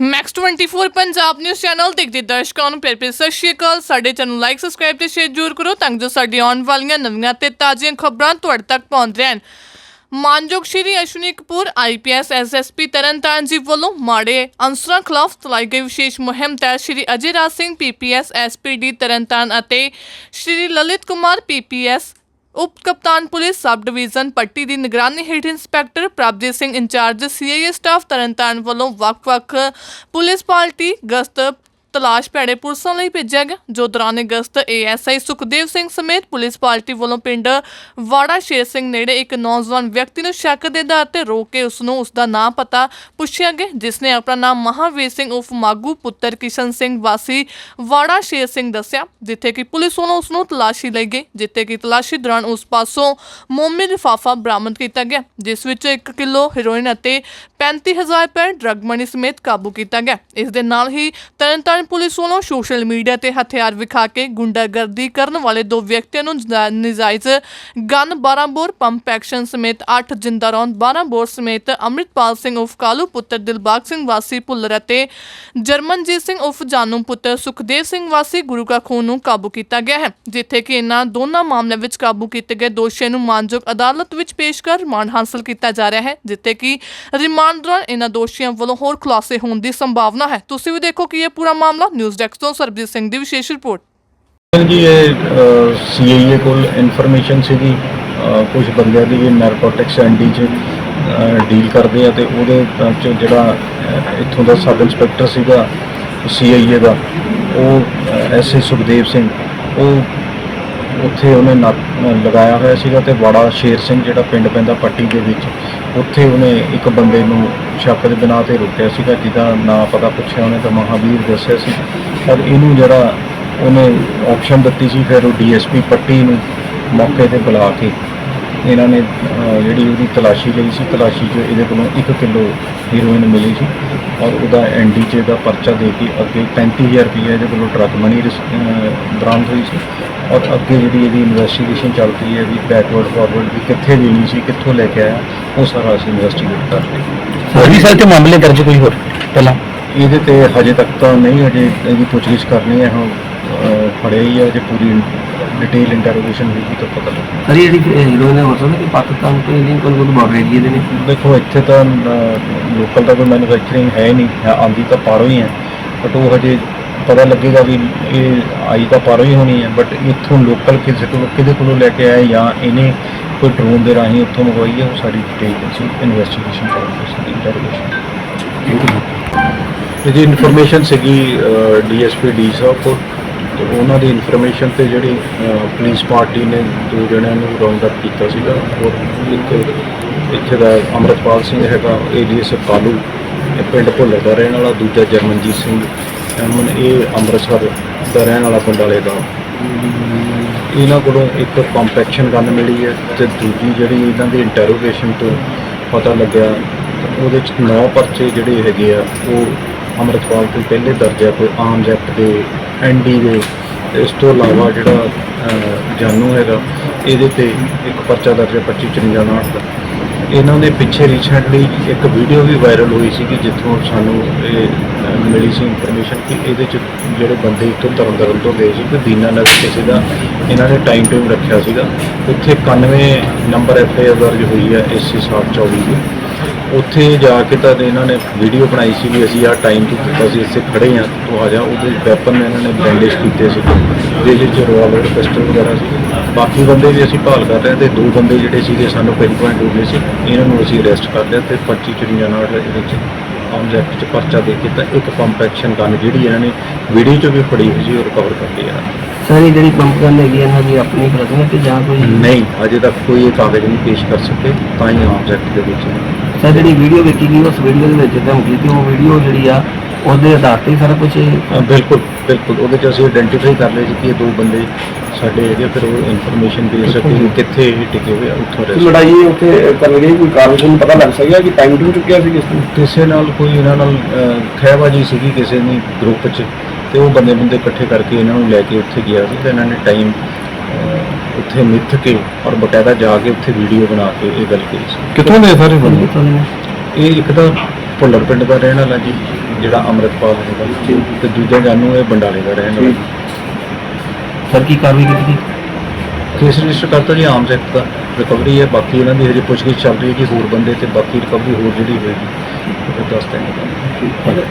Max 24 Punjab news channel ਦੇਖਦੇ ਦਰਸ਼ਕਾਂ ਨੂੰ ਪਿਆਰ ਭਰੀ ਸਤਿ ਸ਼੍ਰੀ ਅਕਾਲ। ਸਾਡੇ ਚੈਨਲ ਨੂੰ ਲਾਈਕ ਸਬਸਕ੍ਰਾਈਬ ਤੇ ਸ਼ੇਅਰ ਜ਼ਰੂਰ ਕਰੋ ਤਾਂ ਜੋ ਸਾਡੀ ਆਉਣ ਵਾਲੀਆਂ ਨਵੀਆਂ ਤੇ ਤਾਜ਼ੀਆਂ ਖਬਰਾਂ ਤੁਹਾਡੇ ਤੱਕ ਪਹੁੰਚ ਰਹਿਣ। ਮਾਨਯੋਗ ਸ਼੍ਰੀ ਅਸ਼ਵਨੀ ਕਪੂਰ ਆਈਪੀਐਸ ਐਸਐਸਪੀ ਤਰਨਤਾਰਨ ਜੀ ਵੱਲੋਂ ਮਾੜੇ ਅਨਸਰਾਂ ਖਿਲਾਫ ਚਲਾਈ ਗਈ ਵਿਸ਼ੇਸ਼ ਮੁਹਿੰਮ ਤਹਿਤ ਸ਼੍ਰੀ ਅਜੇ ਰਾਜ ਸਿੰਘ ਪੀਪੀਐਸ ਐਸਪੀਡੀ ਤਰਨਤਾਰਨ ਅਤੇ ਸ਼੍ਰੀ ਲਲਿਤ ਕੁਮਾਰ ਪੀਪੀਐਸ ਉਪ ਕਪਤਾਨ ਪੁਲਿਸ ਸਬ ਡਿਵੀਜ਼ਨ ਪੱਟੀ ਦੀ ਨਿਗਰਾਨੀ ਹੇਠ inspector Prabhjit Singh incharge, CIA staff Tarn Taran ਵੱਲੋਂ ਵੱਖ-ਵੱਖ ਪੁਲਿਸ ਪਾਰਟੀ ਗਸ਼ਤ ਤਲਾਸ਼ ਭੈੜੇ ਪੁਲਿਸਾਂ ਲਈ ਭੇਜਿਆ ਗਿਆ ਜੋ ਦੌਰਾਨ ਗਸ਼ਤ ਏਐਸਆਈ ਸੁਖਦੇਵ ਸਿੰਘ ਸਮੇਤ ਪੁਲਿਸ ਪਾਰਟੀ ਵੱਲੋਂ ਪਿੰਡ ਵਾੜਾ ਸ਼ੇਰ ਸਿੰਘ ਨੇੜੇ ਇੱਕ ਨੌਜਵਾਨ ਵਿਅਕਤੀ ਨੂੰ ਸ਼ੱਕ ਦੇ ਆਧਾਰ ਤੇ ਰੋਕ ਕੇ ਉਸ ਨੂੰ ਉਸ ਦਾ ਨਾਮ ਪਤਾ ਪੁੱਛਿਆ ਗਿਆ, ਜਿਸ ਨੇ ਆਪਣਾ ਨਾਮ ਮਹਾਵੀਰ ਸਿੰਘ ਉਫ ਮਾਗੂ ਪੁੱਤਰ ਕਿਸ਼ਨ ਸਿੰਘ ਵਾਸੀ ਵਾੜਾ ਸ਼ੇਰ ਸਿੰਘ ਦੱਸਿਆ, ਜਿੱਥੇ ਕਿ ਪੁਲਿਸ ਵੱਲੋਂ ਉਸ ਨੂੰ ਤਲਾਸ਼ੀ ਲਈ ਗਈ, ਜਿੱਥੇ ਕਿ ਤਲਾਸ਼ੀ ਦੌਰਾਨ ਉਸ ਪਾਸੋਂ ਮੋਮੀ ਲਿਫਾਫਾ ਬਰਾਮਦ ਕੀਤਾ ਗਿਆ, ਜਿਸ ਵਿੱਚ 1 ਕਿਲੋ ਹੈਰੋਇਨ ਅਤੇ 35000 ਰੁਪਏ ਡਰੱਗ ਮਨੀ ਸਮੇਤ ਕਾਬੂ ਕੀਤਾ ਗਿਆ। ਇਸ ਦੇ ਨਾਲ ਹੀ ਤਰਨਤਾਰਨ ਪੁਲਿਸ ਵੱਲੋਂ ਸੋਸ਼ਲ ਮੀਡੀਆ ਤੇ ਹਥਿਆਰ ਵਿਖਾ ਕੇ ਗੁੰਡਾਗਰਦੀ ਕਰਨ ਵਾਲੇ ਦੋ ਵਿਅਕਤੀਆਂ ਨੂੰ ਨਜਾ- ਨਜਾਇਜ਼ ਗਨ 12 ਪੰਪ ਐਕਸ਼ਨ ਸਮੇਤ 8 ਜਿੰਦਾ ਰੌਂਦ 12 ਸਮੇਤ ਅੰਮ੍ਰਿਤਪਾਲ ਸਿੰਘ ਉਫ ਕਾਲੂ, ਪੁੱਤਰ ਦਿਲਬਾਗ ਸਿੰਘ ਵਾਸੀ ਭੁੱਲਰ ਅਤੇ ਜਰਮਨਜੀਤ ਸਿੰਘ ਉਫ ਜਾਨੂ, ਪੁੱਤਰ ਸੁਖਦੇਵ ਸਿੰਘ ਵਾਸੀ ਗੁਰੂ ਕਾ ਖੂਨ ਨੂੰ ਕਾਬੂ ਕੀਤਾ ਗਿਆ ਹੈ, ਜਿੱਥੇ ਕਿ ਇਹਨਾਂ ਦੋਨਾਂ ਮਾਮਲਿਆਂ ਵਿੱਚ ਕਾਬੂ ਕੀਤੇ ਗਏ ਦੋਸ਼ੀਆਂ ਨੂੰ ਮਾਨਯੋਗ ਅਦਾਲਤ ਵਿੱਚ ਪੇਸ਼ ਕਰ ਰਿਮਾਂਡ ਹਾਸਲ ਕੀਤਾ ਜਾ ਰਿਹਾ ਹੈ, ਜਿੱਥੇ ਕਿ ਰਿਮਾਂਡ ਦੌਰਾਨ ਇਹਨਾਂ ਦੋਸ਼ੀਆਂ ਵੱਲੋਂ ਹੋਰ ਖੁਲਾਸੇ ਹੋਣ ਦੀ ਸੰਭਾਵਨਾ ਹੈ। ਤੁਸੀਂ ਵੀ ਦੇਖੋ ਕਿ ਇਹ ਪੂਰਾ ਮਾਮਲਾ ਨਿਊਜ਼ ਡੈਸਕ ਤੋਂ ਸਰਬਜੀਤ ਸਿੰਘ ਦੀ ਵਿਸ਼ੇਸ਼ ਰਿਪੋਰਟ। ਜੀ, ਇਹ ਸੀਆਈਏ ਕੋਲ ਇਨਫੋਰਮੇਸ਼ਨ ਸੀਗੀ। ਕੁਝ ਬੰਦਿਆਂ ਦੀ ਵੀ ਨਾਰਕੋਟਿਕਸ ਐਂਡੀ ਚ ਡੀਲ ਕਰਦੇ ਆ ਤੇ ਉਹਦੇ ਚ ਜਿਹੜਾ ਇੱਥੋਂ ਦਾ ਸਬ ਇੰਸਪੈਕਟਰ ਸੀਗਾ ਸੀਆਈਏ ਦਾ, ਉਹ ਐਸਏ ਸੁਖਦੇਵ ਸਿੰਘ, ਉਹ ਉੱਥੇ ਉਹਨੇ ਨੱਕ ਲਗਾਇਆ ਹੋਇਆ ਸੀਗਾ ਤੇ ਵਾੜਾ ਸ਼ੇਰ ਸਿੰਘ ਜਿਹੜਾ ਪਿੰਡ ਪੈਂਦਾ ਪੱਟੀ ਦੇ ਵਿੱਚ ਉੱਥੇ ਉਹਨੇ ਇੱਕ ਬੰਦੇ ਨੂੰ ਸ਼ੱਕ ਦੇ ਬਿਨਾਂ ਤੇ ਰੋਕਿਆ ਸੀਗਾ ਜਿਹਦਾ ਨਾਂ ਪਤਾ ਪੁੱਛਿਆ ਉਹਨੇ ਤਾਂ ਮਹਾਵੀਰ ਦੱਸਿਆ ਸੀ। ਪਰ ਇਹਨੂੰ ਜਿਹੜਾ ਉਹਨੇ ਆਪਸ਼ਨ ਦਿੱਤੀ ਸੀ ਫਿਰ ਉਹ ਡੀਐਸਪੀ ਪੱਟੀ ਨੂੰ ਮੌਕੇ ਤੇ ਬੁਲਾ ਕੇ ਇਹਨਾਂ ਨੇ ਜਿਹੜੀ ਉਹਦੀ ਤਲਾਸ਼ੀ ਲਈ ਸੀ ਤਲਾਸ਼ੀ 'ਚ ਇਹਦੇ ਕੋਲੋਂ 1 ਕਿਲੋ ਹੀਰੋਇਨ ਮਿਲੀ ਸੀ ਔਰ ਉਹਦਾ ਐਨਡੀ 'ਚ ਦਾ ਪਰਚਾ ਦੇ ਕੇ ਅੱਗੇ 35000 ਰੁਪਏ ਇਹਦੇ ਕੋਲੋਂ ਟਰੱਕ ਮਨੀ ਰਿਸ- ਅਹ, ਬਰਾਮਦ ਹੋਈ ਸੀ। ਔਰ ਅੱਗੇ ਜਿਹੜੀ ਇਹਦੀ ਇਨਵੈਸਟੀਗੇਸ਼ਨ ਚੱਲ ਰਹੀ ਹੈ ਵੀ ਬੈਕਵਰਡ ਫਾਰਵਰਡ ਵੀ ਕਿੱਥੇ ਦੇਣੀ ਸੀ ਕਿੱਥੋਂ ਲੈ ਕੇ ਆਇਆ ਉਹ ਸਾਰਾ ਅਸੀਂ ਇਨਵੈਸਟੀਗੇਟ ਕਰ ਰਹੇ ਹਾਂ। ਹੋਰ ਵੀ ਸਾਰੇ ਤੇ ਮਾਮਲੇ ਦਰਜ ਕੋਈ ਹੋਰ ਪਹਿਲਾਂ? ਇਹਦੇ ਤੇ ਹਜੇ ਤੱਕ ਤਾਂ ਨਹੀਂ ਹਜੇ ਇਹਦੀ ਪੁੱਛਗਿੱਛ ਕਰਨੀ ਹੈ ਹੁਣ ਫੜਿਆ ਹੀ ਹੈ ਜੇ ਪੂਰੀ ਡਿਟੇਲ ਇੰਟਰੋਗੇਸ਼ਨ ਹੋਈ ਤਾਂ ਪਤਾ ਲੱਗੇਗਾ ਸਰ ਜਿਹੜੀ ਹੀਰੋਇਨ ਹੈ ਸਕਦਾ ਕਿ ਪਾਕਿਸਤਾਨ ਤੋਂ ਲਿੰਕ ਕੋਲ ਕੋਈ ਬਾਰਡਰ ਏਰੀਆ ਦੇ ਨੇ। ਦੇਖੋ ਇੱਥੇ ਤਾਂ ਲੋਕਲ ਦਾ ਕੋਈ ਮੈਨੂਫੈਕਚਰਿੰਗ ਹੈ ਨਹੀਂ ਹੈ, ਆਉਂਦੀ ਤਾਂ ਪਾਰੋਂ ਹੀ ਹੈ ਬਟ ਉਹ ਹਜੇ ਪਤਾ ਲੱਗੇਗਾ ਵੀ ਇਹ ਆਈ ਤਾਂ ਪਾਰੋਂ ਹੀ ਹੋਣੀ ਹੈ ਬਟ ਇੱਥੋਂ ਲੋਕਲ ਕਿਸੇ ਕੋਲੋਂ, ਕਿਹਦੇ ਕੋਲੋਂ ਲੈ ਕੇ ਆਏ ਜਾਂ ਇਹਨੇ ਕੋਈ ਡਰੋਨ ਦੇ ਰਾਹੀਂ ਉੱਥੋਂ ਮੰਗਵਾਈ ਹੈ, ਉਹ ਸਾਰੀ ਡਿਟੇਲ ਅਸੀਂ ਇਨਵੈਸਟੀਗੇਸ਼ਨ ਕਰਾਂਗੇ, ਸਾਡੀ ਇੰਟਰੋਗੇਸ਼ਨ ਇਹ ਜੀ ਇਨਫੋਰਮੇਸ਼ਨ ਸੀਗੀ ਡੀਐਸਪੀ ਡੀ ਸਾਹਿਬ ਕੋਲ। ਤੇ ਉਹਨਾਂ ਦੀ ਇਨਫੋਰਮੇਸ਼ਨ ਤੇ ਜਿਹੜੀ ਪੁਲਿਸ ਪਾਰਟੀ ਨੇ ਦੋ ਜਣਿਆਂ ਨੂੰ ਰਾਉਂਡ ਅਪ ਕੀਤਾ ਸੀਗਾ। ਔਰ ਇੱਕ, ਇੱਥੇ ਦਾ ਅਮਰਤਪਾਲ ਸਿੰਘ ਹੈਗਾ ਏਡੀਐਸ ਕਾਲੂ ਇਹ ਪਿੰਡ ਭੁੱਲੇ ਦਾ ਰਹਿਣ ਵਾਲਾ, ਦੂਜਾ ਜਰਮਨਜੀਤ ਸਿੰਘ। ਅਮਨ ਇਹ ਅੰਮ੍ਰਿਤਸਰ ਦਾ ਰਹਿਣ ਵਾਲਾ ਪਿੰਡ ਵਾਲੇ ਦਾ। ਇਹਨਾਂ ਕੋਲੋਂ ਇੱਕ ਕੰਪੈਕਸ਼ਨ ਗਨ ਮਿਲੀ ਹੈ ਤੇ ਦੂਜੀ ਜਿਹੜੀ ਇਹਨਾਂ ਦੀ ਇੰਟਰੋਗੇਸ਼ਨ ਤੋਂ ਪਤਾ ਲੱਗਿਆ, ਉਹਦੇ ਚ ਨੌ ਪਰਚੇ ਜਿਹੜੇ ਹੈਗੇ ਆ, ਉਹ ਅੰਮ੍ਰਿਤਪਾਲ ਤੋਂ ਪਹਿਲੇ ਦਰਜਾ ਕੋਈ ਆਮ ਜੈਕਟ ਦੇ ਐਨਡੀ ਦੇ। ਇਸ ਤੋਂ ਇਲਾਵਾ ਜਿਹੜਾ ਜਾਨੂ ਹੈਗਾ, ਇਹਦੇ ਤੇ ਇੱਕ ਪਰਚਾ ਦਰਜ ਹੈ 2554 ਨਾਟ ਦਾ। ਇਹਨਾਂ ਦੇ ਪਿੱਛੇ ਰੀਸੈਂਟਲੀ ਇੱਕ ਵੀਡੀਓ ਵੀ ਵਾਇਰਲ ਹੋਈ ਸੀ ਕਿ ਜਿੱਥੋਂ ਸਾਨੂੰ ਇਹ ਮਿਲੀ ਸੀ ਇਨਫੋਰਮੇਸ਼ਨ ਕਿ ਇਹਦੇ ਚ ਜਿਹੜੇ ਬੰਦੇ ਇੱਥੋਂ ਤਰਨਤਾਰਨ ਤੋਂ ਗਏ ਸੀ ਕਿ ਦੀਨਾਨਗਰ ਕਿਸੇ ਦਾ ਇਹਨਾਂ ਨੇ ਟਾਈਮ ਟੇਬਲ ਰੱਖਿਆ ਸੀਗਾ। ਉੱਥੇ 91 ਨੰਬਰ ਐਫ ਆਈ ਆਰ ਦਰਜ ਹੋਈ ਹੈ ਐਸਸੀ 724 ਦੀ। ਉੱਥੇ ਜਾ ਕੇ ਤਾਂ ਇਹਨਾਂ ਨੇ ਵੀਡੀਓ ਬਣਾਈ ਸੀ ਵੀ ਅਸੀਂ ਆਹ ਟਾਈਮ ਤੋਂ ਦਿੱਤਾ ਸੀ ਇੱਥੇ ਖੜੇ ਹਾਂ ਤੂੰ ਆ ਜਾ ਉਹਦੇ ਵੈਪਨ ਇਹਨਾਂ ਨੇ ਬੈਂਡੇਜ ਕੀਤੇ ਸੀ। ਜਿਹਦੇ ਚ ਰਿਵਾਲਵਰ ਪਿਸਟਲ ਵਗੈਰਾ ਸੀ। ਬਾਕੀ ਬੰਦੇ ਵੀ ਅਸੀਂ ਭਾਲ ਕਰ ਰਹੇ ਤੇ ਦੋ ਬੰਦੇ ਜਿਹੜੇ ਸੀਗੇ ਸਾਨੂੰ ਪਿੰਨ ਪੁਆਇੰਟ ਹੋ ਗਏ ਸੀ। ਇਹਨਾਂ ਨੂੰ ਅਸੀਂ ਅਰੈਸਟ ਕਰ ਲਿਆ ਤੇ 25 ਚੁਰੀਆਂ ਨਾਲ ਇਹਦੇ ਵਿੱਚ ਆਮ ਐਕਟ ਚ ਪਰਚਾ ਦੇ ਕੇ ਤਾਂ ਇੱਕ ਪੰਪ ਐਕਸ਼ਨ ਗਨ ਜਿਹੜੀ ਇਹਨਾਂ ਨੇ ਵੀਡੀਓ ਚ ਵੀ ਫੜੀ ਹੋਈ ਸੀ ਉਹ ਰਿਕਵਰ ਕਰ ਲਈ ਇਹਨਾਂ ਨੇ ਸਰ ਜਿਹੜੀ ਪੰਪ ਕਰਨ ਹੈਗੀ ਇਹਨਾਂ ਦੀ ਆਪਣੀ ਤੇ ਜਾਂ ਕੋਈ ਨਹੀਂ ਅਜੇ ਤੱਕ ਕੋਈ ਇਹ ਕਾਗਜ਼ ਨਹੀਂ ਪੇਸ਼ ਕਰ ਸਕੇ ਤਾਂ ਹੀ ਆਮ ਐਕਟ ਦੇ ਵਿੱਚ। ਸਰ ਜਿਹੜੀ ਵੀਡੀਓ ਵੇਖੀ ਗਈ ਉਸ ਵੀਡੀਓ ਦੇ ਵਿੱਚ ਧਮਕੀ ਤੇ ਉਹ ਵੀਡੀਓ ਜਿਹੜੀ ਆ ਉਹਦੇ ਆਧਾਰ ਤੇ ਹੀ ਸਾਰਾ ਕੁਝ ਬਿਲਕੁਲ ਬਿਲਕੁਲ। ਉਹਦੇ ਚ ਅਸੀਂ ਆਇਡੈਂਟੀਫਾਈ ਕਰ ਲਏ ਸੀ ਕਿ ਇਹ ਦੋ ਬੰਦੇ ਸਾਡੇ ਹੈਗੇ ਫਿਰ ਉਹ ਇਨਫੋਰਮੇਸ਼ਨ ਦੇ ਸਕੇ ਕਿ ਕਿੱਥੇ ਇਹ ਟਿਕੇ ਹੋਏ ਆ ਉੱਥੋਂ arrest ਲੜਾਈ ਉੱਥੇ ਕਰਨ ਗਈ ਕੋਈ ਕਾਰਨ ਨੂੰ ਪਤਾ ਲੱਗ ਸਕਿਆ ਕਿ ਟਾਈਮ ਟੂ ਚੁੱਕਿਆ ਸੀ ਕਿਸ ਨੂੰ? ਕਿਸੇ ਨਾਲ ਕੋਈ ਇਹਨਾਂ ਨਾਲ ਅਹ, ਖਹਿਬਾਜ਼ੀ ਸੀਗੀ ਕਿਸੇ ਨੇ ਗਰੁੱਪ 'ਚ ਤੇ ਉਹ ਬੰਦੇ ਬੰਦੇ ਇਕੱਠੇ ਕਰਕੇ ਇਹਨਾਂ ਨੂੰ ਲੈ ਕੇ ਉੱਥੇ ਗਿਆ ਸੀ ਤੇ ਇਹਨਾਂ ਨੇ ਟਾਈਮ ਉੱਥੇ ਮਿੱਥ ਕੇ ਔਰ ਬਕਾਇਦਾ ਜਾ ਕੇ ਉੱਥੇ ਵੀਡੀਓ ਬਣਾ ਕੇ ਇਹ ਗੱਲ ਕਹੀ ਸੀ। ਕਿੱਥੋਂ ਦੇ ਸਾਰੇ ਕਿੱਥੋਂ ਦੇ। ਨੇ? ਇਹ ਇੱਕ ਤਾਂ ਭੁੱਲਰ ਪਿੰਡ ਦਾ ਰਹਿਣ ਵਾਲਾ ਜੀ ਜਿਹੜਾ ਅੰਮ੍ਰਿਤਪਾਲ ਹੈਗਾ। ਤੇ ਦੂਜਾ ਜਾਨੂ ਇਹ ਬੰਡਾਲੇ ਦਾ ਰਹਿਣ ਵਾਲਾ। ਸਰ ਕੀ ਕਾਰਵਾਈ ਕੀਤੀ ਕੇਸ ਰਜਿਸਟਰ ਕਰਤਾ ਜੀ ਆਮ ਐਕਟ ਦਾ ਰਿਕਵਰੀ ਹੈ। ਬਾਕੀ ਇਹਨਾਂ ਦੀ ਹਜੇ ਪੁੱਛਗਿੱਛ ਚੱਲ ਰਹੀ ਹੈ ਕਿ ਹੋਰ ਬੰਦੇ ਤੇ ਬਾਕੀ ਰਿਕਵਰੀ ਹੋਰ ਜਿਹੜੀ ਹੋਏਗੀ ਉਹ ਦੱਸ ਦਿਆਂਗੇ।